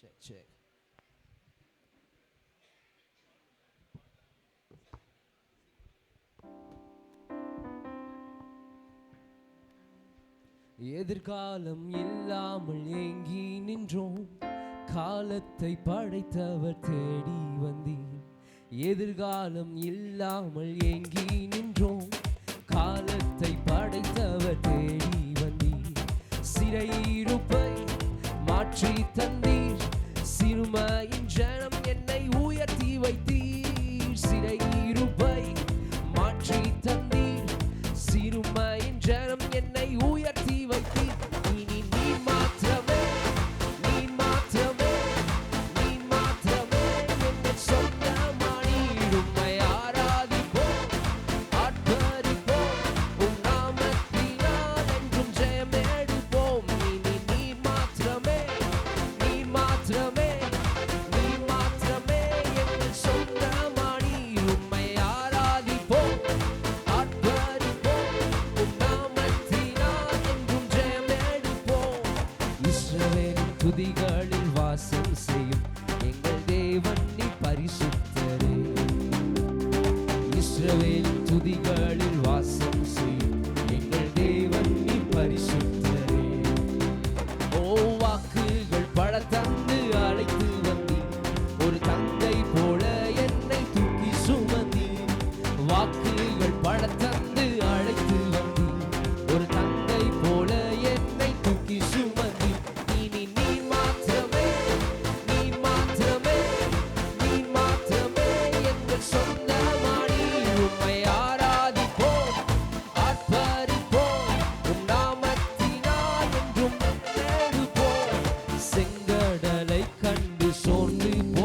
Check, check. எதிர்காலம் இல்லாமல் ஏங்கி நின்றோம். காலத்தை படைத்தவர் தேடி வந்தீர். எதிர்காலம் இல்லாமல் ஏங்கி நின்றோம். காலத்தை படைத்தவர் தேடி வந்தீர். சிறையிருப்பை மாற்றி தந்தீர். சிறுமையின் ஜனம் என்னை உயர்த்தி வைத்து துதிகளில் வாசம் செய்யும் எங்கள் தேவன் நீ பரிசுத்தரே. இஸ்ரவேல் துதிகளில் வாசம் செய்யும் எங்கள் தேவன் நீ பரிசுத்தரே. ஓ வாக்குகள் பல தந்து அழைத்து வந்தி. ஒரு தந்தை போல என்னை தூக்கி சுமந்தி. வாக்குகள் பல தந்து lonely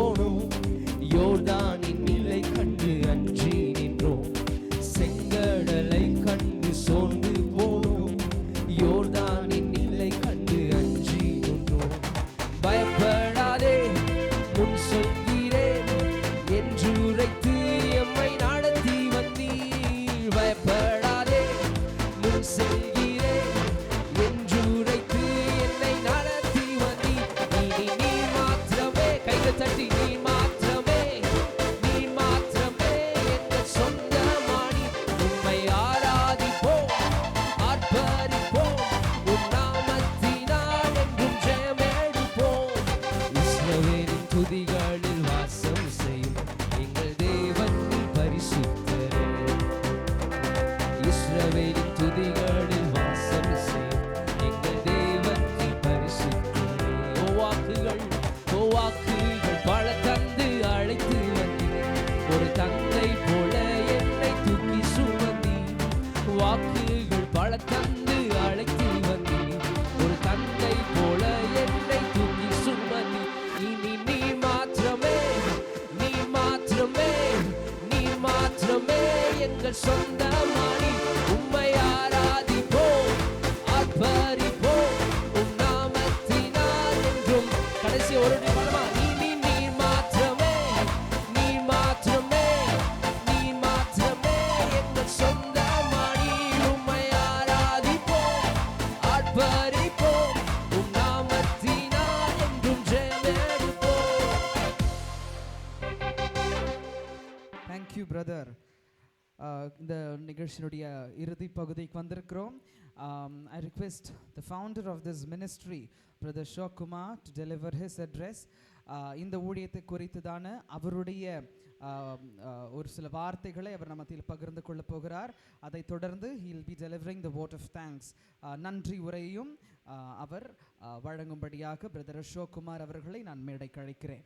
தந்து அழைத்து வந்தீர் ஒரு தந்தை போல என்னை தூக்கி சுமந்தி இனி நீ மாற்றமே நீ மாற்றமே நீ மாற்றமே எங்கள் சொந்த தேங்க்யூ பிரதர் uh, இந்த நிகழ்ச்சியினுடைய இறுதி பகுதிக்கு வந்திருக்கிறோம். I request the founder of this ministry brother Ashok Kumar to deliver his address இந்த ஊழியத்தை குறித்துதான அவருடைய um, uh, ஒரு சில வார்த்தைகளை அவர் நம்ம பகிர்ந்து கொள்ள போகிறார். அதை தொடர்ந்து he'll be delivering the vote of thanks நன்றி உரையும் uh, அவர் வழங்கும்படியாக பிரதர் அசோக் குமார் அவர்களை நான் மேடைக்கு அழைக்கிறேன்.